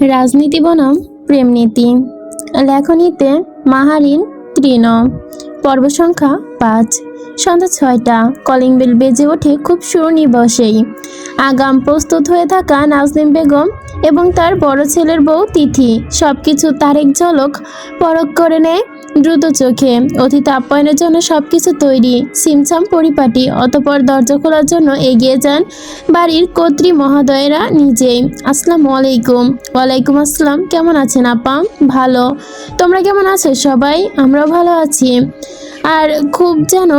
রাজনীতি বনাম প্রেমনীতি লেখনীতে মাহারিন তৃণ। পর্ব সংখ্যা পাঁচ। সন্ধ্যা ছয়টা। কলিং বেল বেজে ওঠে খুব সুনিবসেই আগাম প্রস্তুত হয়ে থাকা নাজনিম বেগম এবং তার বড় ছেলের বউ তিথি। সবকিছু তার এক ঝলক পরখ করে নেয় দ্রুত চোখে। অতিথি আপ্যায়নের জন্য সবকিছু তৈরি। সিমসাম পরিপাটি, অতপর দরজা খোলার জন্য এগিয়ে যান বাড়ির কর্ত্রী মহোদয়েরা নিজেই। আসসালাম আলাইকুম। ওয়ালাইকুম আসসালাম। কেমন আছেন আপা? ভালো। তোমরা কেমন আছো সবাই? আমরাও ভালো আছি। আর খুব যেন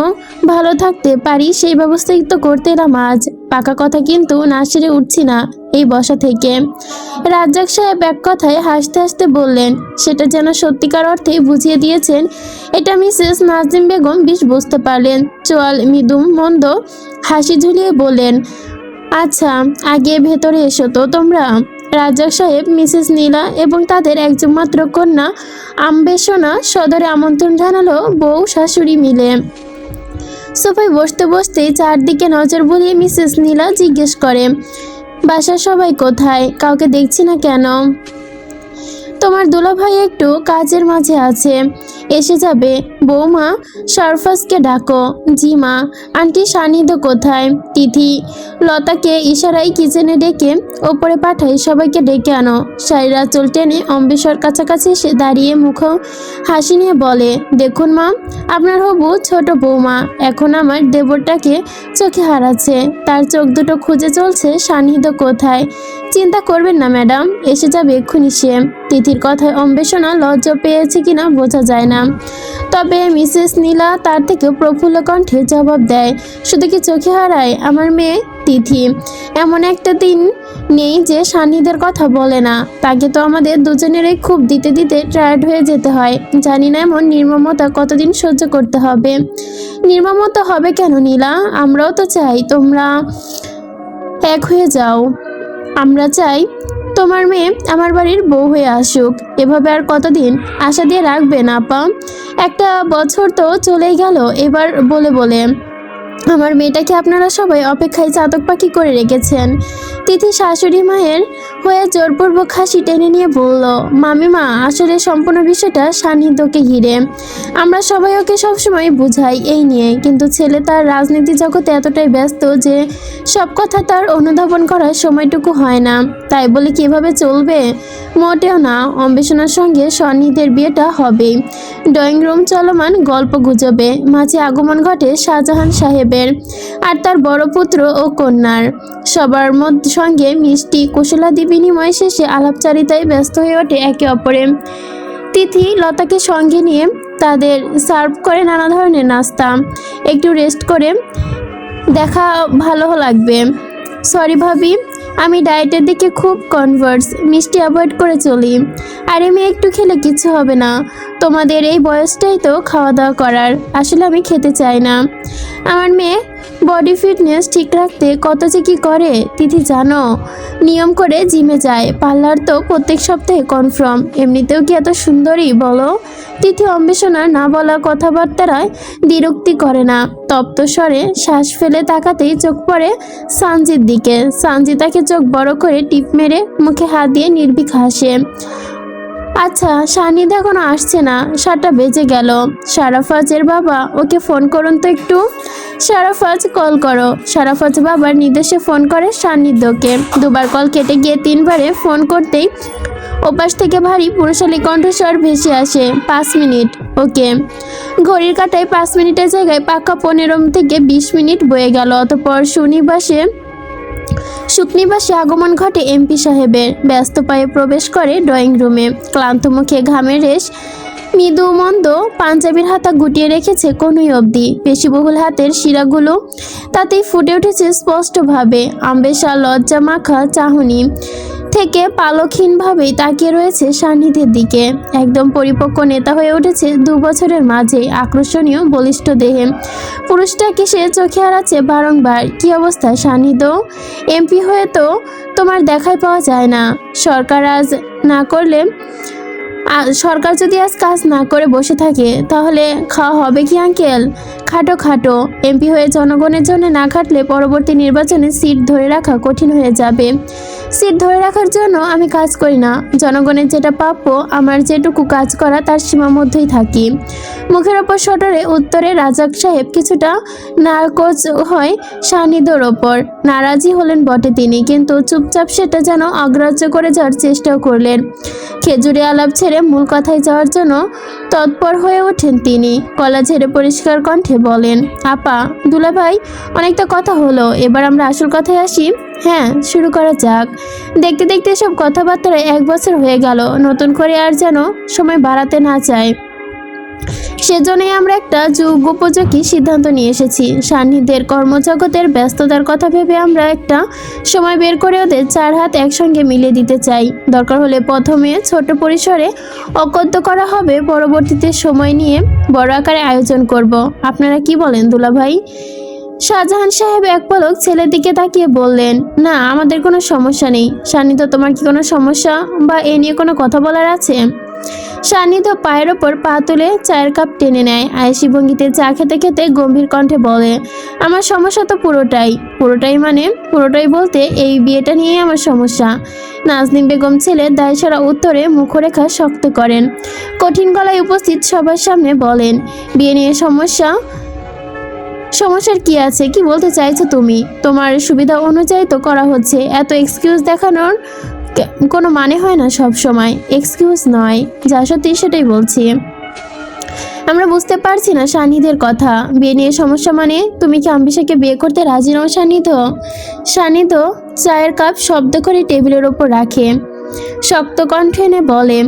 ভালো থাকতে পারি, সেই ব্যবস্থাই তো করতে এলাম আজ। পাকা কথা কিন্তু না সেরে উঠছি না এই বসা থেকে। রাজ্জাক সাহেব এক কথায় হাসতে হাসতে বললেন, সেটা যেন সত্যিকার অর্থে বুঝিয়ে দিয়েছেন, এটা মিসেস নাজিম বেগম বেশ বুঝতে পারলেন। চোয়াল মৃদুম মন্দ হাসি ঝুলিয়ে বললেন আচ্ছা আগে ভেতরে এসো তো তোমরা। রাজ্জাক সাহেব, মিসেস নীলা এবং তাদের একজন মাত্র কন্যা আম্বেষণা সদরে আমন্ত্রণ জানালো বউ, শাশুড়ি মিলে। সোফায় বসতে বসতে চারদিকে নজর বুলিয়ে মিসেস নীলা জিজ্ঞেস করে বাসার সবাই কোথায়? কাউকে দেখছি না কেন? তোমার দুলাভাই একটু কাজের মাঝে আছে। এসে যাবে। বৌমা সারফাসকে ডাকো। জি মা, আন্টি সানিধ্য কোথায়? তিথি, লতাকে ইশারায় কিচেনে ডেকে ওপরে পাঠাই, সবাইকে ডেকে আনো। শাড়ির চুল টেনে অম্বেশ্বর কাছাকাছি এসে দাঁড়িয়ে মুখ হাসি নিয়ে বলে, দেখুন মা, আপনার হবু ছোট বৌমা। এখন আমার দেবরটাকে চোখে হারাচ্ছে। তার চোখ দুটো খুঁজে চলছে সান্নিধ্য কোথায়? চিন্তা করবেন না ম্যাডাম, এসে যাবে এক্ষুনি সে। তিথির কথায় অম্বেষণা লজ্জা পেয়েছে কিনা বোঝা যায় না। তবে মিসেস নীলা তার থেকে প্রফুল্ল কণ্ঠে জবাব দেয়, শুধু কি চোখে হারায় আমার মেয়ে তিথি? এমন একটা দিন নেই যে সান্নিধ্যের কথা বলে না। তাকে তো আমাদের দুজনেরই খুব দিতে দিতে টায়ার্ড হয়ে যেতে হয়। জানি না এমন নির্মমতা কতদিন সহ্য করতে হবে। নির্মমতা হবে কেন নীলা? আমরাও তো চাই তোমরা এক হয়ে যাও। আমরা চাই তোমার মেয়ে আমার বাড়ির বউ হয়ে আসুক। এভাবে আর কতদিন আশা দিয়ে রাখবে না, আপা? একটা বছর তো চলেই গেল, এবার বলে বলে। আমার মেয়েটাকে আপনারা সবাই অপেক্ষায় চাতক পাখি করে রেখেছেন। তিথি শাশুড়ি মায়ের হয়ে জোরপূর্বক হাসি টেনে নিয়ে বলল মামিমা আসলে সম্পূর্ণ বিষয়টা সান্নিধ্যকে ঘিরে। আমরা সবাই ওকে সবসময় বুঝাই, এই নিয়ে। কিন্তু ছেলে তার রাজনীতি জগতে এতটাই ব্যস্ত যে সব কথা তার অনুধাবন করার সময়টুকু হয় না। তাই বলে কীভাবে চলবে? মোটেও না, অম্বেষণার সঙ্গে সন্নিধের বিয়েটা হবেই। ড্রয়িং রুম চলমান গল্প গুজবে। মাঝে আগমন ঘটে শাহজাহান সাহেবের আর তার বড় পুত্র ও কন্যার সবার মধ্যে সঙ্গে মিষ্টি কুশলাদি বিনিময় শেষে আলাপচারিতায় ব্যস্ত হয়ে ওঠে একে অপরে তিথি লতাকে সঙ্গে নিয়ে তাদের সার্ভ করে নানা ধরনের নাস্তা, একটু রেস্ট করে দেখা ভালো লাগবে। সরি ভাবি আমি ডায়েটের দিকে খুব কনভার্স মিষ্টি অ্যাভয়েড করে চলি। আর আমি একটু খেলে কিছু হবে না। তোমাদের এই বয়সটাই তো খাওয়া দাওয়া করার। আসলে আমি খেতে চাই না। আমার মেয়ে বডি ফিটনেস ঠিক রাখতে কত যে কী করে, তিথি জানো? নিয়ম করে জিমে যায়। পার্লার তো প্রত্যেক সপ্তাহে কনফার্ম এমনিতেও কি এত সুন্দরী, বলো? তিথি অম্বেষণার না বলা কথাবার্তারায় বিরক্তি করে না। তপ্ত স্বরে শ্বাস ফেলে তাকাতেই চোখ পড়ে সানজির দিকে। সানজি তাকে চোখ বড় করে টিপ মেরে মুখে হাত দিয়ে নির্বিক হাসে। আচ্ছা সানিদ এখনও আসছে না। সাতটা বেজে গেল। সারাফাজের বাবা, ওকে ফোন করুন তো একটু। সারাফাজ কল করো। সারাফাজ বাবার নির্দেশে ফোন করে সান্নিধ্যকে। দুবার কল কেটে গিয়ে তিনবারে ফোন করতেই ওপাশ থেকে ভারী পুরুষালী কণ্ঠস্বর ভেসে আসে। পাঁচ মিনিট, ওকে। ঘড়ির কাটায় পাঁচ মিনিটের জায়গায় পাক্কা পনেরো থেকে বিশ মিনিট বয়ে গেল। অতপর শনিবাসে শুকনিবাসে আগমন ঘটে এমপি সাহেবের। ব্যস্ত পায়ে প্রবেশ করে ড্রয়িং রুমে। ক্লান্ত মুখে ঘামের রেশ মৃদু মন্দ পাঞ্জাবির হাতা গুটিয়ে রেখেছে কোনোই অবধি। পেশিবহুল হাতের শিরাগুলো তাতেই ফুটে উঠেছে স্পষ্টভাবে। আম্বেশা লজ্জা মাখা চাহনি থেকে পালকহীনভাবেই তাকিয়ে রয়েছে সান্নিধ্যের দিকে। একদম পরিপক্ক নেতা হয়ে উঠেছে দু বছরের মাঝে। আকর্ষণীয় বলিষ্ঠ দেহে। পুরুষটাকে সে চোখে হারাচ্ছে বারংবার? কি অবস্থা সান্নিধ্য? এমপি হয়ে তো তোমার দেখাই পাওয়া যায় না। সরকার আজ না করলে সরকার যদি আজ কাজ না করে বসে থাকে, তাহলে খাওয়া হবে কি, আঙ্কেল? খাটো খাটো। এমপি হয়ে জনগণের জন্য না খাটলে পরবর্তী নির্বাচনে সিট ধরে রাখা কঠিন হয়ে যাবে। সিট ধরে রাখার জন্য আমি কাজ করি না। জনগণের যেটা প্রাপ্য, আমার যেটুকু কাজ করা, তার সীমার মধ্যেই থাকি। মুখের ওপর সটরে উত্তরে রাজাক সাহেব কিছুটা নারকোচ হয় সান্নিধ্যর ওপর। নারাজি হলেন বটে তিনি, কিন্তু চুপচাপ সেটা যেন অগ্রাহ্য করে যাওয়ার চেষ্টাও করলেন। খেজুরে আলাপ ছেড়ে মূল কথায় যাওয়ার জন্য তৎপর হয়ে ওঠেন তিনি। গলা ছেড়ে পরিষ্কার কণ্ঠে বলেন, আপা, দুলাভাই, অনেকটা কথা হলো। এবার আমরা আসল কথায় আসি। হ্যাঁ শুরু করা যাক। দেখতে দেখতে সব কথাবার্তা এক বছর হয়ে গেল। নতুন করে আর যেন সময় বাড়াতে না চায়। সেজন্যই আমরা একটা যুগোপযোগী সিদ্ধান্ত নিয়ে এসেছি। সান্নিধ্যের কর্মজগতের ব্যস্ততার কথা ভেবে আমরা একটা সময় বের করে ওদের চার হাত একসঙ্গে মিলিয়ে দিতে চাই। দরকার হলে প্রথমে ছোট পরিসরে অকদ্য করা হবে, পরবর্তীতে সময় নিয়ে বড় আকারে আয়োজন করব। আপনারা কি বলেন দুলাভাই? শাহজাহান সাহেব এক পলক ছেলের দিকে তাকিয়ে বললেন, না, আমাদের কোনো সমস্যা নেই। সান্নিধ্য, তোমার কি কোনো সমস্যা বা এ নিয়ে কোনো কথা বলার আছে? সান্নিধ্য পায়ের ওপর পা তুলে চায়ের কাপ টেনে নেয়। আয়েসি ভঙ্গিতে চা খেতে খেতে গম্ভীর কণ্ঠে বলে, আমার সমস্যা তো পুরোটাই। পুরোটাই মানে? পুরোটাই বলতে এই বিয়েটা নিয়েই আমার সমস্যা। নাজনিন বেগম ছেলে দায়সারা উত্তরে মুখরেখা শক্ত করেন। কঠিন গলায় উপস্থিত সবার সামনে বলেন, বিয়ে নিয়ে সমস্যা? সমস্যার কি আছে? কি বলতে চাইছো তুমি? তোমার সুবিধা অনুযায়ী তো করা হচ্ছে। এত এক্সকিউজ দেখানোর কোনো মানে হয় না সব সময় এক্সকিউজ নয়। যা সত্যি সেটাই বলছি। আমরা বুঝতে পারছি না সান্নিধ্যের কথা। বিয়ে নিয়ে সমস্যা মানে তুমি কি আম্বিসাকে বিয়ে করতে রাজি নও সান্নিধ্য? সান্নিধ্য চায়ের কাপ শব্দ করে টেবিলের ওপর রাখে। শক্ত কণ্ঠ এনে বলে,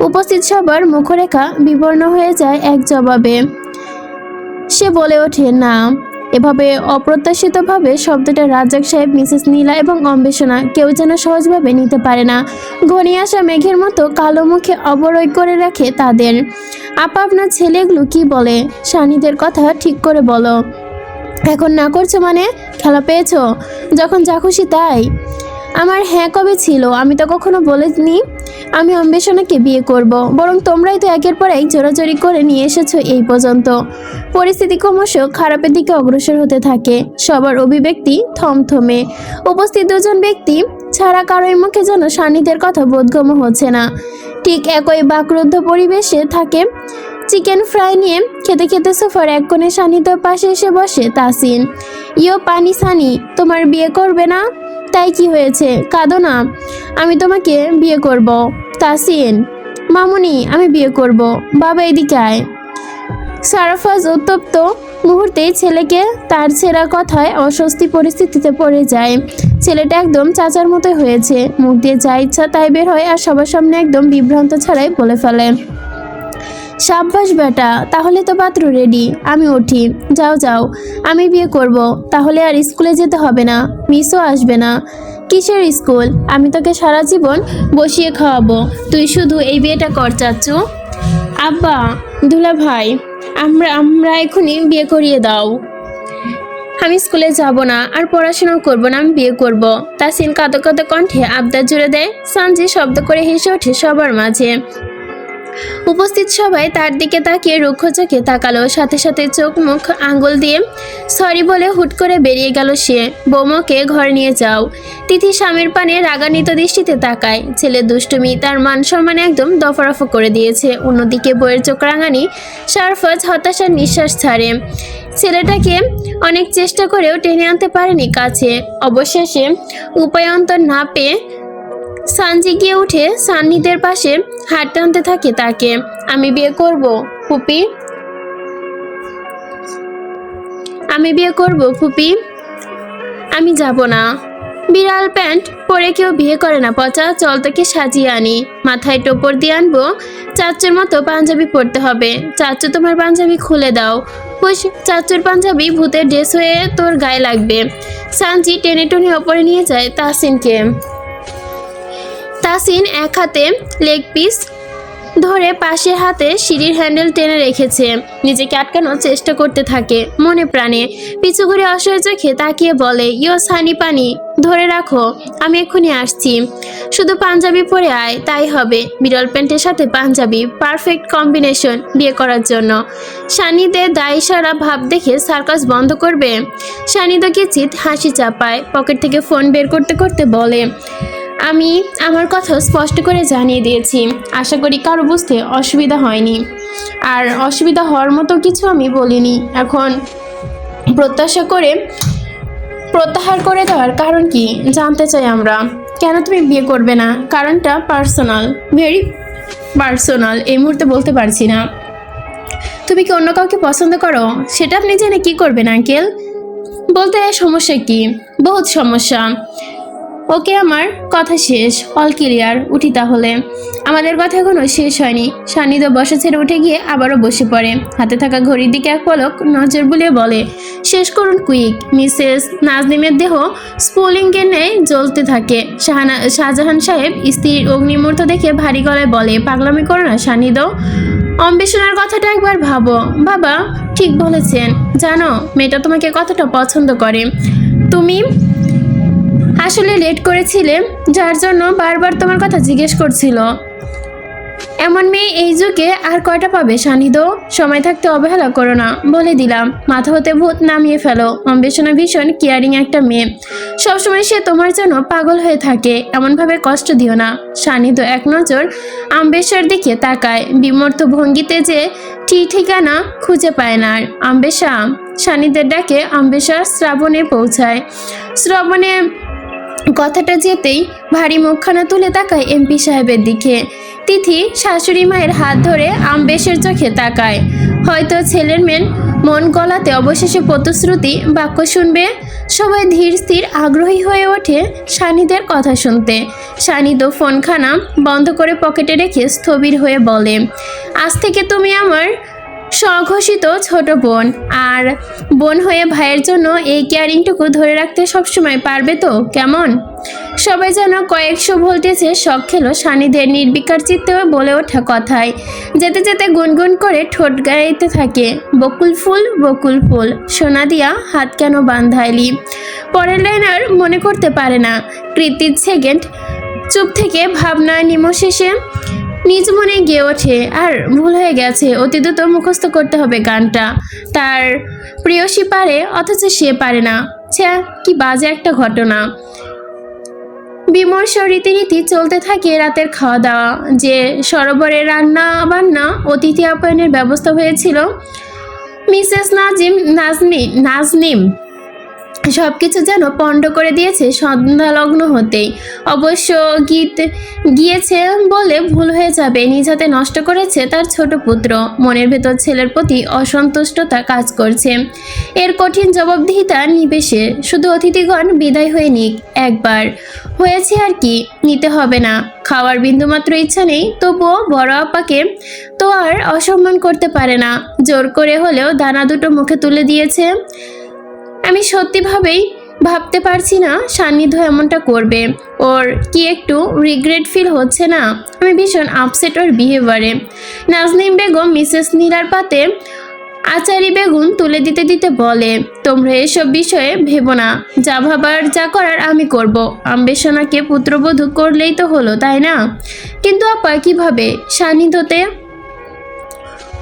উপস্থিত সবার মুখরেখা বিবর্ণ হয়ে যায় এক জবাবে। সে বলে ওঠে, না। এভাবে অপ্রত্যাশিতভাবে শব্দটা রাজ্জাক সাহেব, মিসেস নীলা এবং অম্বেষণা কেউ যেন সহজভাবে নিতে পারে না। ঘনিয়ে আসা মেঘের মতো কালো মুখে অবরোধ করে রাখে তাদের। আপা আপনার ছেলেগুলো কি বলে? সানিদের কথা ঠিক করে বলো। এখন না করছ মানে? খেলা পেয়েছ? যখন যা খুশি তাই? আমার হ্যাঁ কবে ছিল, আমি তো কখনো বলিনি। আমি অন্বেষণাকে বিয়ে করব, বরং তোমরাই তো একের পর এক জোরাজোরি করে নিয়ে এসেছ এই পর্যন্ত। পরিস্থিতি ক্রমশ খারাপের দিকে অগ্রসর হতে থাকে, সবার অভিব্যক্তি থমথমে। উপস্থিত দুজন ব্যক্তি ছাড়া কারোর মুখে যেন সান্নিধ্যের কথা বোধগম্য হচ্ছে না। ঠিক একই বাকরুদ্ধ পরিবেশে থাকে চিকেন ফ্রাই নিয়ে খেতে খেতে সোফার এক কোণে সান্নিধ্যর পাশে এসে বসে তাসিন ইয়ো পানি সানি, তোমার বিয়ে করবে না? তাই কি হয়েছে? কাঁদো না। আমি তোমাকে বিয়ে করব। তাসিন মামুনি, আমি বিয়ে করব। বাবা এদিকে আয়। সারাফাজ উত্তপ্ত মুহূর্তেই ছেলেকে তার ছেঁড়া কথায় অস্বস্তি পরিস্থিতিতে পড়ে যায়। ছেলেটা একদম চাচার মতো হয়েছে। মুখ দিয়ে যা ইচ্ছা তাই বের হয় আর সবার সামনে একদম বিভ্রান্ত ছাড়াই বলে ফেলে। সাব্বাস বেটা, তাহলে তো পাত্র রেডি আমি উঠি। যাও যাও। আমি বিয়ে করব। তাহলে আর স্কুলে যেতে হবে না। মিসও আসবে না। কিসের স্কুল? আমি তোকে সারা জীবন বসিয়ে খাওয়াবো। তুই শুধু এই বিয়েটা কর চাচ্ছু আব্বা, দুলা ভাই, আমরা আমরা এখনই বিয়ে করিয়ে দাও। আমি স্কুলে যাব না, আর পড়াশোনাও করব না, আমি বিয়ে করব। তাসিন কাঁদো কাঁদো কণ্ঠে আবদার জুড়ে দেয়। সানজি শব্দ করে হেসে ওঠে সবার মাঝে। উপস্থিত সবাই তার দিকে তাকিয়ে রুক্ষ চোখে তাকালো, সাথে সাথে চোখ মুখ আঙ্গুল দিয়ে সরি বলে হুট করে বেরিয়ে গেল সে। বোমকে ঘর নিয়ে যাও। তিথি স্বামীর পানে রাগান্বিত দৃষ্টিতে তাকায়। ছেলে দুষ্টুমি তার মান সম্মানে একদম দফারফা করে দিয়েছে। অন্যদিকে বইয়ের চোখ রাঙানি সারফজ হতাশার নিঃশ্বাস ছাড়ে। ছেলেটাকে অনেক চেষ্টা করেও টেনে আনতে পারেনি কাছে। অবশেষে উপায়ন্তর না পেয়ে সানজি গিয়ে উঠে সান্নিদের পাশে হাত টানতে থাকে তাকে। আমি বিয়ে করব, ফুপি। আমি বিয়ে করব, ফুপি। আমি যাব না। বিড়াল প্যান্ট পরে কেউ বিয়ে করে না, পচা চল তাকে সাজিয়ে আনি। মাথায় টোপর দিয়ে আনব চাচুর মতো পাঞ্জাবি পরতে হবে। চাচু তোমার পাঞ্জাবি খুলে দাও। হুস চাচুর পাঞ্জাবি ভূতের ড্রেস হয়ে তোর গায়ে লাগবে। সানজি টেনে টুনে ওপরে নিয়ে যায় তাসিনকে তাসিন এক হাতে লেগ পিস ধরে পাশের হাতে সিঁড়ির হ্যান্ডেল টেনে রেখেছে। নিজেকে আটকানোর চেষ্টা করতে থাকে মনে প্রাণে। পিছু ঘুরে অসহায় চোখে তাকিয়ে বলে, ইয়ো সানি পানি, ধরে রাখো, আমি এক্ষুনি আসছি। শুধু পাঞ্জাবি পরে আয়, তাই হবে। বিরল প্যান্টের সাথে পাঞ্জাবি পারফেক্ট কম্বিনেশন বিয়ে করার জন্য। সানিদের দায় সারা ভাব দেখে সার্কাস বন্ধ করবে? সানিদকে চিত হাসি চাপায়, পকেট থেকে ফোন বের করতে করতে বলে আমি আমার কথা স্পষ্ট করে জানিয়ে দিয়েছি। আশা করি কারও বুঝতে অসুবিধা হয়নি। আর অসুবিধা হওয়ার মতো কিছু আমি বলিনি। এখন প্রত্যাশা করে, প্রত্যাহার করে দেওয়ার কারণ কি জানতে চাই আমরা। কেন তুমি বিয়ে করবে না? কারণটা পার্সোনাল। Very personal. এই মুহূর্তে বলতে পারছি না। তুমি কি অন্য কাউকে পছন্দ করো? সেটা আপনি জেনে কি করবেন, আঙ্কেল? বলতে সমস্যা কি? বহুত সমস্যা। ওকে আমার কথা শেষ অল ক্লিয়ার উঠি তাহলে। আমাদের কথা এখনও শেষ হয়নি। সান্নিধ্য বসা ছেড়ে উঠে গিয়ে আবারও বসে পড়ে। হাতে থাকা ঘড়ির দিকে এক পলক নজর বুলিয়ে বলে, শেষ করুন কুইক মিসেস নাজনিমের দেহ স্পুলিংকে নেয়, জ্বলতে থাকে। শাহানা শাহজাহান সাহেব স্ত্রীর অগ্নিমূর্ত দেখে ভারী গলায় বলে, পাগলামি করো না সান্নিধ্য। অম্বেষণার কথাটা একবার ভাবো। বাবা ঠিক বলেছেন। জানো, মেয়েটা তোমাকে কতটা পছন্দ করে। তুমি আসলে লেট করেছিলে, যার জন্য বারবার তোমার কথা জিজ্ঞেস করছিল। এমন মেয়ে এই যুগে আর কয়টা পাবে, সানিদ? সময় থাকতে অবহেলা করো না, বলে দিলাম। মাথা হতে ভূত নামিয়ে ফেলো। অম্বেষণা ভীষণ কেয়ারিং একটা মেয়ে। সবসময় সে তোমার জন্য পাগল হয়ে থাকে, এমনভাবে কষ্ট দিও না। সানিদ এক নজর আম্বেশার দিকে তাকায়। বিমর্ত ভঙ্গিতে যে ঠিক ঠিকানা খুঁজে পায় না আর। আম্বেশা সানিদের ডাকে আম্বেশা শ্রাবণে পৌঁছায়। শ্রাবণে কথাটা যেতেই ভারী মুখখানা তুলে তাকায় এমপি সাহেবের দিকে। তিথি শাশুড়ি মায়ের হাত ধরে আম্বেশের চোখে তাকায়। হয়তো ছেলের মেন মন গলাতে অবশেষে প্রতিশ্রুতি বাক্য শুনবে। সবাই ধীর স্থির আগ্রহী হয়ে ওঠে সানিদের কথা শুনতে। সানিদ ও ফোনখানা বন্ধ করে পকেটে রেখে স্থবির হয়ে বলে, আজ থেকে তুমি আমার স্বঘোষিত ছোট বোন। আর বোন হয়ে ভাইয়ের জন্য এই কেয়ারিংটুকু ধরে রাখতে সবসময় পারবে তো? কেমন? সবাই যেন কয়েকশো ভোল্টেজে শখ খেলো সানিদের নির্বিকার চিত্তে বলে ওঠা কথায়। যেতে যেতে গুনগুন করে ঠোঁট গাইতে থাকে। বকুল ফুল বকুল ফুল। সোনা দিয়া হাত কেন বান্ধাইলি? পরের লাইন আর মনে করতে পারে না। কৃতির সেকেন্ড চুপ থেকে ভাবনা নিমশেষে নিজ মনে গিয়ে ওঠে। আর ভুল হয়ে গেছে, অতি দ্রুত মুখস্থ করতে হবে গানটা। তার প্রিয়সী পারে, অথচ সে পারে না। ছ্যা কি বাজে একটা ঘটনা। বিমর্ষ রীতিনীতি চলতে থাকে রাতের খাওয়া দাওয়া যে সরোবরে রান্না বান্না অতিথি আপ্যায়নের ব্যবস্থা হয়েছিল, মিসেস নাজিম, নাজনি, নাজনিম। সব কিছু যেন পণ্ড করে দিয়েছে সন্ধ্যালগ্ন হতেই। অবশ্য গীত গিয়েছে বলে ভুল হয়ে যাবে, নিজ হাতে নষ্ট করেছে তার ছোট পুত্র। মনের ভেতর ছেলের প্রতি অসন্তুষ্টতা কাজ করছে। এর কঠিন জবাবদিহিতা নিবেশে, শুধু অতিথিগণ বিদায় হয়ে নিক, একবার। হয়েছে আর কি, নিতে হবে না। খাওয়ার বিন্দুমাত্র ইচ্ছা নেই, তবুও বড় আপাকে তো আর অসম্মান করতে পারে না। জোর করে হলেও দানা দুটো মুখে তুলে দিয়েছে আমি সত্যিভাবেই ভাবতে পারছি না সান্নিধ্য এমনটা করবে। ওর কি একটু রিগ্রেট ফিল হচ্ছে না? আমি ভীষণ আপসেট ওর বিহেভিয়ারে নাজনিম বেগম, মিসেস নীলার পাতে আচারি বেগুন তুলে দিতে দিতে বলে, তোমরা এসব বিষয়ে ভেবো না। যা ভাবার, যা করার আমি করব। আম্বেষণাকে পুত্রবধূ করলেই তো হলো, তাই না? কিন্তু আপা, কীভাবে? সান্নিধ্যতে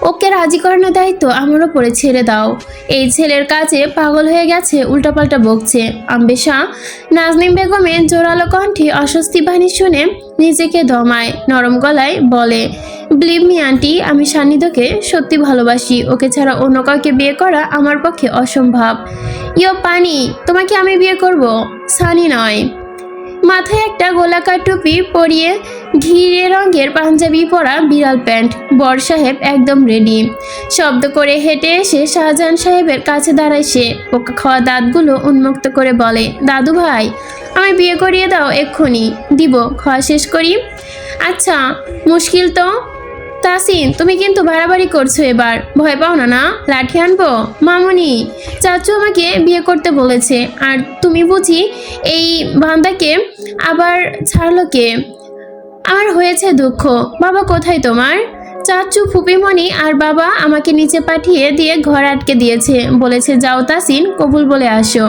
ওকে রাজি করানোর দায়িত্ব আমার ওপরে ছেড়ে দাও। এই ছেলের কাছে পাগল হয়ে গেছে, উল্টাপাল্টা বকছে। আম্বেশা নাজনিম বেগমের জোরালো কণ্ঠে অস্বস্তি বাণী শুনে নিজেকে দমায়, নরম গলায় বলে বিলিভ মি আন্টি আমি সান্নিধ্যকে সত্যি ভালোবাসি। ওকে ছাড়া অন্য কাউকে বিয়ে করা আমার পক্ষে অসম্ভব। ইয়ো পানি, তোমাকে আমি বিয়ে করব। সানি নয়। মাথায় একটা গোলাকার টুপি পরিয়ে ঘিরে রঙের পাঞ্জাবি পরা বিড়াল প্যান্ট। বর সাহেব একদম রেডি শব্দ করে হেঁটে এসে শাহজাহান সাহেবের কাছে দাঁড়ায় সে। পোকা খাওয়া দাঁতগুলো উন্মুক্ত করে বলে, দাদু ভাই, আমায় বিয়ে করিয়ে দাও এক্ষুনি। দিব, খাওয়া শেষ করি? আচ্ছা মুশকিল তো। তাসিন, তুমি কিন্তু বাড়াবাড়ি করছ এবার। ভয় পাও না না? লাঠি আনব? মামুনি, চাচু আমাকে বিয়ে করতে বলেছে, আর তুমি বুঝি এই বান্দাকে আবার ছাড়লো কে? আমার হয়েছে দুঃখ। বাবা কোথায় তোমার? চাচু ফুপিমণি আর বাবা আমাকে নিচে পাঠিয়ে দিয়ে ঘর আটকে দিয়েছে। বলেছে, যাও তাসিন, কবুল বলে আসো।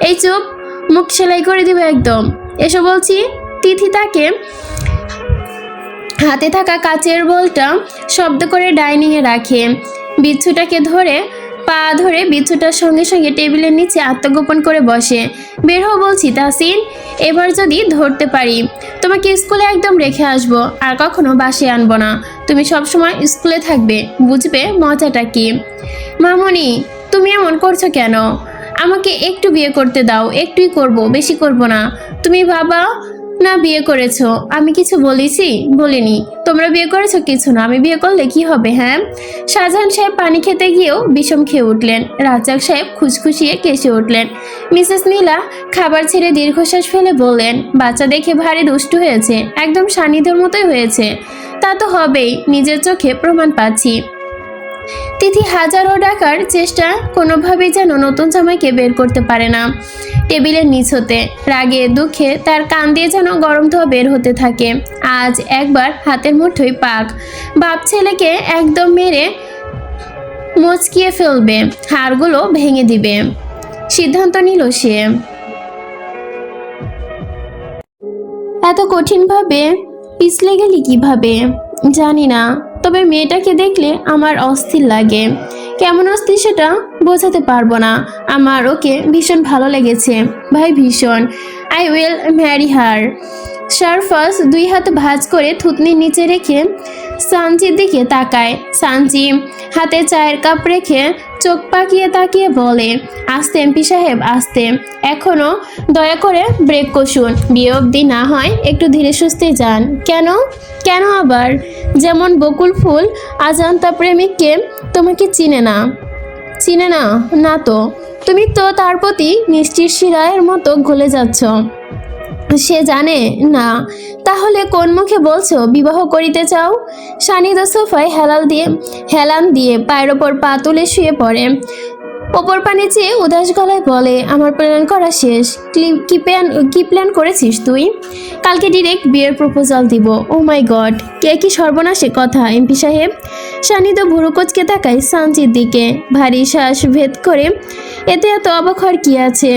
এই চুপ, মুখ সেলাই করে দিবে একদম। এসো বলছি তিথি তাকে হাতে থাকা কাচের বলটা শব্দ করে ডাইনিংয়ে রাখে। বিচ্ছুটাকে ধরে, পা ধরে বিচ্ছুটার সঙ্গে সঙ্গে টেবিলের নিচে আত্মগোপন করে বসে। বের হও, বলছি তাসিন এবার যদি ধরতে পারি, তোমাকে স্কুলে একদম রেখে আসব, আর কখনো বাসে আনব না। তুমি সবসময় স্কুলে থাকবে, বুঝবে মজাটা কি? মামনি, তুমি এমন করছ কেন? আমাকে একটু বিয়ে করতে দাও, একটুই করব, বেশি করব না। তুমি বাবা না বিয়ে করেছ? আমি কিছু বলেছি? বলিনি। তোমরা বিয়ে করেছ কিছু না? আমি বিয়ে করলে কি হবে হ্যাঁ? শাহজাহান সাহেব পানি খেতে গিয়েও বিষম খেয়ে উঠলেন। রাজ্জাক সাহেব খুশখুশিয়ে কেসে উঠলেন। মিসেস নীলা খাবার ছেড়ে দীর্ঘশ্বাস ফেলে বললেন, বাচ্চা দেখে ভারী দুষ্টু হয়েছে। একদম সান্নিধ্যর মতোই হয়েছে। তা তো হবেই। নিজের চোখে প্রমাণ পাচ্ছি। তিথি হাজারো ডাকার চেষ্টা কোনোভাবেই যেন নতুন জামাইকে বের করতে পারে না। টেবিলের নিচ হতে রাগে দুঃখে তার কান দিয়ে যেন গরম ধোয়া বের হতে থাকে। আজ একবার হাতের মুঠোই পাক। বাপ ছেলেকে একদম মেরে মচকিয়ে ফেলবে, হাড়গুলো ভেঙে দিবে। সিদ্ধান্ত নিল সে। এত কঠিনভাবে পিছলে গেলি কীভাবে? জানি না। তবে মেয়েটাকে দেখলে আমার অস্থির লাগে। কেমন অস্থির সেটা বোঝাতে পারব না। আমার ওকে ভীষণ ভালো লেগেছে। ভাই ভীষণ। I will marry her. সারফাস দুই হাত ভাঁজ করে থুতনির নিচে রেখে সানজির দিকে তাকায়। সানজি হাতে চায়ের কাপ রেখে চোখ পাকিয়ে তাকিয়ে বলে, আস্তে এমপি সাহেব, আস্তে। এখনও দয়া করে ব্রেক কষুন। বিয়ে অবধি না হয় একটু ধীরে সুস্থে যান। কেন? কেন আবার? যেমন বকুল ফুল আজান্তা প্রেমিককে তোমাকে চিনে না। চিনে না না তো। তুমি তো তার প্রতি মিষ্টির শিরায়ের মতো ঘুলে যাচ্ছ। সে জানে, না। তাহলে কোন মুখে বলছো, বিবাহ করিতে চাও? সানিদা সোফায় হেলাল দিয়ে হেলান দিয়ে পায়ের ওপর পা তুলে শুয়ে পড়ে। ওপর পানে চেয়ে উদাস গলায় বলে, আমার প্ল্যান করা শেষ। কি প্ল্যান কি প্ল্যান করেছিস তুই? কালকে ডিরেক্ট বিয়ের প্রপোজাল দিব। ও মাই গড কে কি সর্বনাশে কথা এমপি সাহেব? সানিদ ভুরু কোচকে তাকায় সানজির দিকে। ভারী শ্বাস ভেদ করে, এতে এত অবাক হওয়ার কি আছে?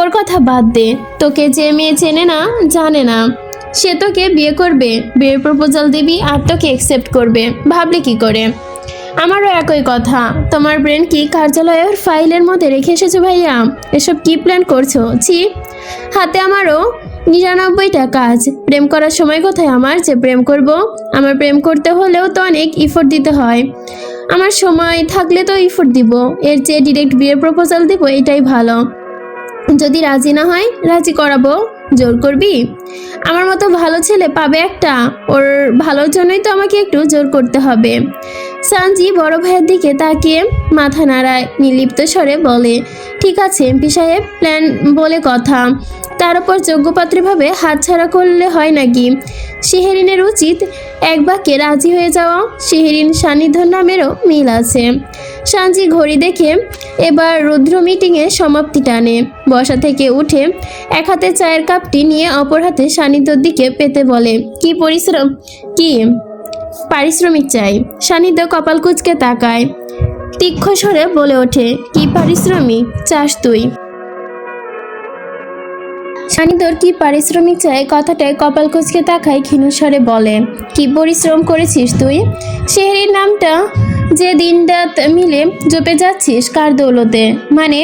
ওর কথা বাদ দে। তোকে যে মেয়ে চেনে না, জানে না। সে তোকে বিয়ে করবে, বিয়ের প্রপোজাল দিবি আর তোকে অ্যাকসেপ্ট করবে। ভাবলে কি করে? আমারও একই কথা। তোমার ব্রেন কি কার্যালয়ের ফাইলের মধ্যে রেখে এসেছ ভাইয়া? এসব কি প্ল্যান করছ? ছি। হাতে আমারও নিরানব্বইটা কাজ প্রেম করার সময় কোথায় আমার যে প্রেম করব? আমার প্রেম করতে হলেও তো অনেক ইফোর্ট দিতে হয়। আমার সময় থাকলে তো ইফোর্ট দিব। এর চেয়ে ডিরেক্ট বিয়ের প্রপোজাল দিব, এটাই ভালো। যদি রাজি না হয়, রাজি করাবো। জোর করবি? আমার মতো ভালো ছেলে পাবে একটা। ওর ভালোর জন্যই তো আমাকে একটু জোর করতে হবে। সানজি বড় ভাইয়ের দিকে তাকে মাথা নাড়ায়, নির্লিপ্ত স্বরে বলে, ঠিক আছে এমপি সাহেব প্ল্যান বলে কথা। তার উপর যোগ্যপাত্রীভাবে হাতছাড়া করলে হয় নাকি? শিহেরিনের উচিত এক বাক্যে রাজি হয়ে যাওয়া। শিহেরিন সান্নিধ্য নামেরও মিল আছে। সানজি ঘড়ি দেখে এবার রুদ্র মিটিংয়ে সমাপ্তি টানে। বসা থেকে উঠে এক হাতে চায়ের কাপটি নিয়ে অপর হাতে সান্নিধ্যর দিকে পেতে বলে, কি পরিশ্রম? কি পারিশ্রমিক চাই? সান্নিধ্য কপাল কুচকে তাকায়, তীক্ষ্ণ স্বরে বলে ওঠে, কি পারিশ্রমিক? চাস তুই। সানিদর কি পারিশ্রমিক চাই কথাটায় কপাল কুচকে তাকায় ক্ষীণস্বরে বলে, কি পরিশ্রম করেছিস তুই? শেহরির নামটা যে দিন রাত মিলে জপে যাচ্ছিস কার দৌলতে? মানে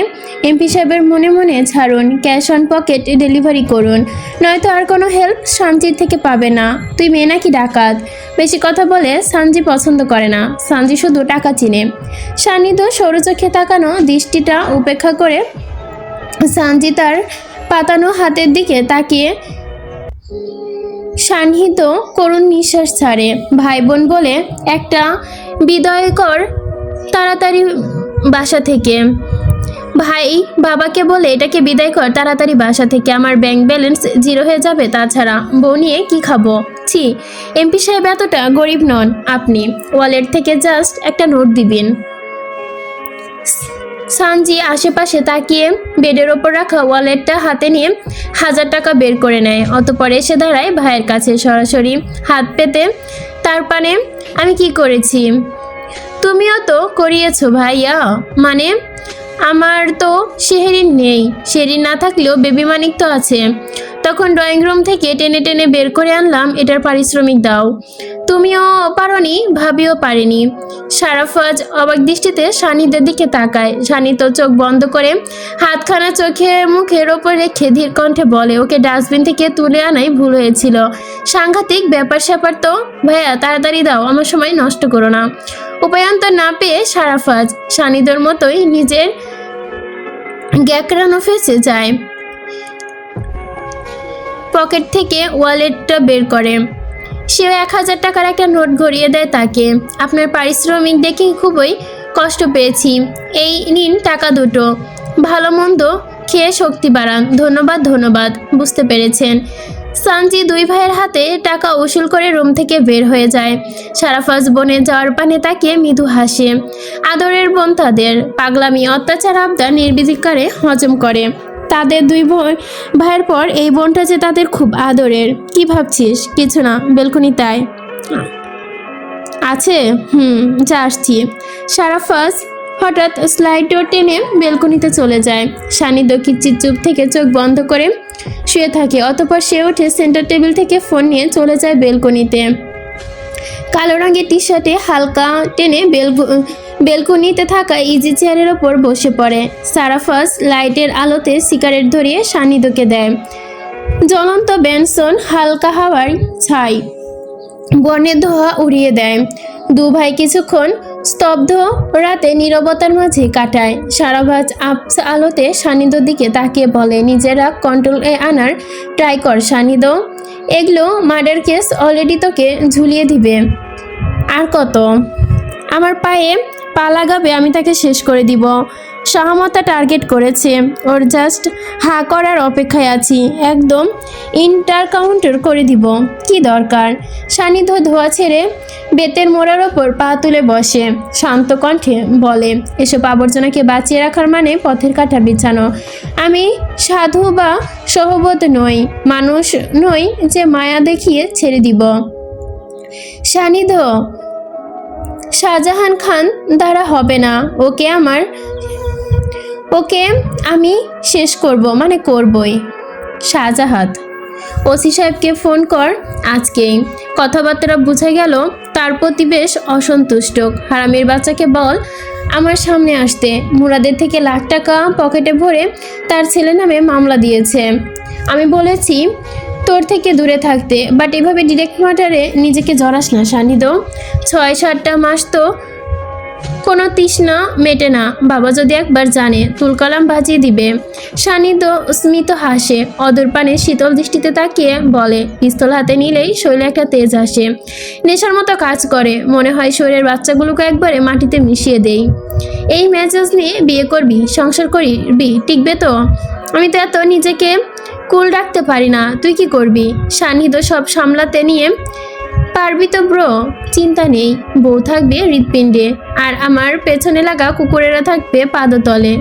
এমপি সাহেবের মনে মনে ছাড়ুন, ক্যাশ অন পকেট ডেলিভারি করুন, নয়তো আর কোনো হেল্প সানজির থেকে পাবে না। তুই মেয়ে নাকি ডাকাত? বেশি কথা বলে সানজি পছন্দ করে না সানজি শুধু টাকা চিনে। সান্নিধ্য সরু চোখে তাকানো দৃষ্টিটা উপেক্ষা করে সানজি তার পাতানো হাতের দিকে তাকিয়ে সান্নিহিত করুণ নিঃশ্বাস ছাড়ে। ভাই বোন বলে, একটা বিদয়কর তাড়াতাড়ি বাসা থেকে। ভাই বাবাকে বলে, এটাকে বিদায় কর তাড়াতাড়ি বাসা থেকে। আমার ব্যাংক ব্যালেন্স জিরো হয়ে যাবে, তাছাড়া বউ নিয়ে কি খাব? ছি এমপি সাহেব এতটা গরিব নন আপনি। ওয়ালেট থেকে জাস্ট একটা নোট দিবেন। সানজি আশেপাশে তাকিয়ে বেডের ওপর রাখা ওয়ালেটটা হাতে নিয়ে হাজার টাকা বের করে নেয়। অতপর এসে দাঁড়ায় ভাইয়ের কাছে সরাসরি হাত পেতে। তার পানে আমি কি করেছি? তুমিও তো করিয়েছ ভাইয়া। মানে আমার তো শেহরিন নেই। শেহরিন না থাকলেও বেবি মানিক তো আছে। তখন ড্রয়িং রুম থেকে টেনে টেনে বের করে আনলাম, এটার পারিশ্রমিক দাও। তুমিও পারোনি, ভাবিও পারিনি। সারাফাজ অবাক দৃষ্টিতে সানিদের দিকে তাকায়। সানি তো চোখ বন্ধ করে হাতখানা চোখে মুখের ওপর রেখে ধীর কণ্ঠে বলে, ওকে ডাস্টবিন থেকে তুলে আনাই ভুল হয়েছিল। সাংঘাতিক ব্যাপার স্যাপার তো। ভাইয়া, তাড়াতাড়ি দাও, আমার সময় নষ্ট করো না। উপায়ন্তর না পেয়ে সারাফাজ সানিদের মতোই নিজের গ্যাকরানো ফেসে যায়। পকেট থেকে ওয়ালেটটা বের করে। সেও এক হাজার টাকার একটা নোট ঘুরিয়ে দেয় তাকে। আপনার পারিশ্রমিক দেখে খুবই কষ্ট পেয়েছি। এই নিন টাকা দুটো। ভালো মন্দ খেয়ে শক্তি বাড়ান। ধন্যবাদ ধন্যবাদ, বুঝতে পেরেছেন। সানজি দুই ভাইয়ের হাতে টাকা উসুল করে রুম থেকে বের হয়ে যায়। সারাফাজ বনে যাওয়ার পানে তাকে মৃদু হাসে। আদরের বোন তাদের। পাগলামি, অত্যাচার, আবদার, নির্বিধিকারে হজম করে। তাদের দুই ভাইয়ের পর এই বোনটা যে তাদের খুব আদরের। কি ভাবছিস? কিছু না, বেলকুনি তাই। আছে? হুম, যা আসছি। সারাফাজ হঠাৎ স্লাইড ডোর টেনে বেলকনিতে চলে যায়। সানি দক্ষিণ চুপ থেকে চোখ বন্ধ করে শুয়ে থাকে, অতপর সে উঠে সেন্টার টেবিল থেকে ফোন নিয়ে চলে যায় বেলকনিতে। কালো রঙের টি শার্টে হালকা টেনে বেলকু বেলকনিতে থাকা ইজি চেয়ারের ওপর বসে পড়ে। সারাফাস লাইটের আলোতে সিগারেট ধরিয়ে সানিদকে দেয়। জ্বলন্ত বেনসন হালকা হাওয়ার ছাই। বর্ণের ধোয়া উড়িয়ে দেয়। দু ভাই কিছুক্ষণ স্তব্ধ রাতে নীরবতার মাঝে কাটায়। সারাভাজ আপস আলোতে সানিদর দিকে তাকিয়ে বলে, নিজেরা কন্ট্রোলে আনার ট্রাই কর সানিদ। এগুলো মার্ডার কেস অলরেডি তোকে ঝুলিয়ে দিবে। আর কত? আমার পায়ে পা লাগাবে, আমি তাকে শেষ করে দিব। সহমতা টার্গেট করেছে। ওর জাস্ট হা করার অপেক্ষায় আছি। একদম ইন্টার কাউন্টার করে দিব। কি দরকার? সান্নিধ্য ধোয়া ছেড়ে বেতের মোড়ার ওপর পা তুলে বসে। শান্ত কণ্ঠে বলে, এসব আবর্জনাকে বাঁচিয়ে রাখার মানে পথের কাঠা বিছানো। আমি সাধু বা সহবত নই, মানুষ নই যে মায়া দেখিয়ে ছেড়ে দিব। সান্নিধ্য শাহজাহান খান দ্বারা হবে না। ওকে আমার, ওকে আমি শেষ করব মানে করবই। শাহজাহাত ওসি সাহেবকে ফোন কর আজকেই কথাবার্তা বুঝে গেল, তার প্রতি বেশ অসন্তুষ্ট। হারামির বাচ্চাকে বল আমার সামনে আসতে। মুরাদের থেকে লাখ টাকা পকেটে ভরে তার ছেলে নামে মামলা দিয়েছে। আমি বলেছি তোর থেকে দূরে থাকতে বাট এভাবে ডিরেক্ট ম্যাটারে নিজেকে জড়াস না, সান্নিধ্য। ছয় সাতটা মাস তো কোনো তৃষ্ণা মেটে না। বাবা যদি একবার জানে, তুলকালাম বাজিয়ে দিবে। সান্নিধ্য স্মিত হাসে, অদূর পানে শীতল দৃষ্টিতে তাকিয়ে বলে, পিস্তল হাতে নিলেই শরীরে একটা তেজ আসে। নেশার মতো কাজ করে, মনে হয় শরীরের বাচ্চাগুলোকে একবারে মাটিতে মিশিয়ে দেই। এই মেজাজ নিয়ে বিয়ে করবি, সংসার করবি, টিকবে তো? আমি তো এত নিজেকে কুল রাখতে পারি না, তুই কি করবি? সান্নিধ্য সব সামলাতে নিয়ে পারবি তো ব্রো? চিন্তা নেই। বউ থাকবে হৃৎপিণ্ডে। আর আমার পেছনে লাগা কুকুরেরা থাকবে পাদতলে।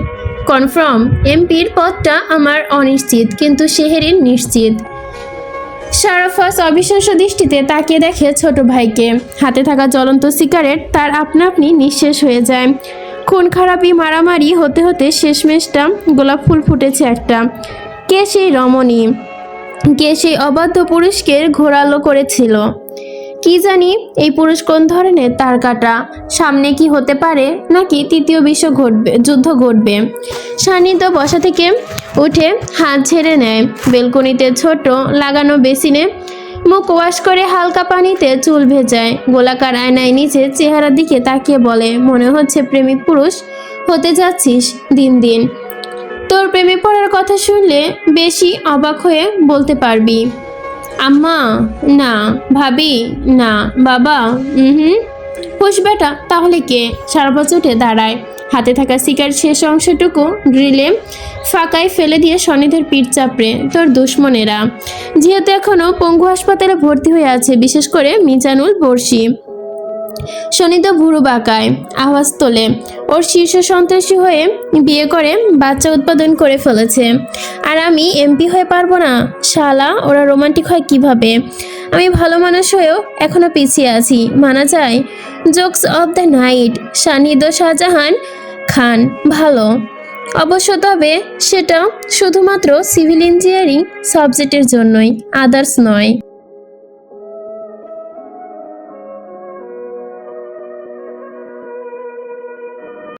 কনফার্ম, এমপির পদটা আমার অনিশ্চিত, কিন্তু শেহেরির নিশ্চিত। সারাফাস অবিশ্বাস্য দৃষ্টিতে তাকিয়ে দেখে ছোট ভাইকে। হাতে থাকা জ্বলন্ত সিগারেট তার আপনা আপনি নিঃশেষ হয়ে যায়। খুন খারাপি মারামারি হতে হতে শেষমেশটা গোলাপ ফুল ফুটেছে একটা। কে সেই রমণী? কে সেই অবাধ্য পুরুষকে ঘোরালো করেছিল? কি জানি এই পুরুষ কোন ধরনের তার কাটা? সামনে কি হতে পারে? নাকি তৃতীয় বিশ্ব ঘটবে, যুদ্ধ ঘটবে? সান্নিধ্য বসা থেকে উঠে হাত ছেড়ে নেয়। বেলকনিতে ছোট লাগানো বেসিনে মুখ ওয়াশ করে হালকা পানিতে চুল ভেজায়। গোলাকার আয়নায় নিচে চেহারার দিকে তাকিয়ে বলে, মনে হচ্ছে প্রেমিক পুরুষ হতে যাচ্ছিস দিন দিন। তোর প্রেমে পড়ার কথা শুনলে বেশি অবাক হয়ে বলতে পারবি। আম্মা, না, ভাবি, না, বাবা হুম খুশ বেটা, তাহলে কে? সারা উঠে দাঁড়ায়। হাতে থাকা শিকার শেষ অংশটুকু গ্রিলে ফাঁকায় ফেলে দিয়ে সনিধের পিঠ চাপড়ে তোর দুশ্মনেরা। যেহেতু এখনও পঙ্গু হাসপাতালে ভর্তি হয়ে আছে, বিশেষ করে মিজানুল বর্ষি শনিত ভুরু বাঁকায়, আওয়াজ তোলে। ওর শীর্ষ সন্ত্রাসী হয়ে বিয়ে করে, বাচ্চা উৎপাদন করে ফেলেছে। আর আমি এমপি হয়ে পারব না। শালা, ওরা রোমান্টিক হয় কীভাবে? আমি ভালো মানুষ হয়েও এখনও পিছিয়ে আছি। মানা যায় jokes of the night Sanid Shahjahan Khan, ভালো। অবশ্য তবে সেটা শুধুমাত্র সিভিল ইঞ্জিনিয়ারিং সাবজেক্টের জন্যই, আদার্স নয়।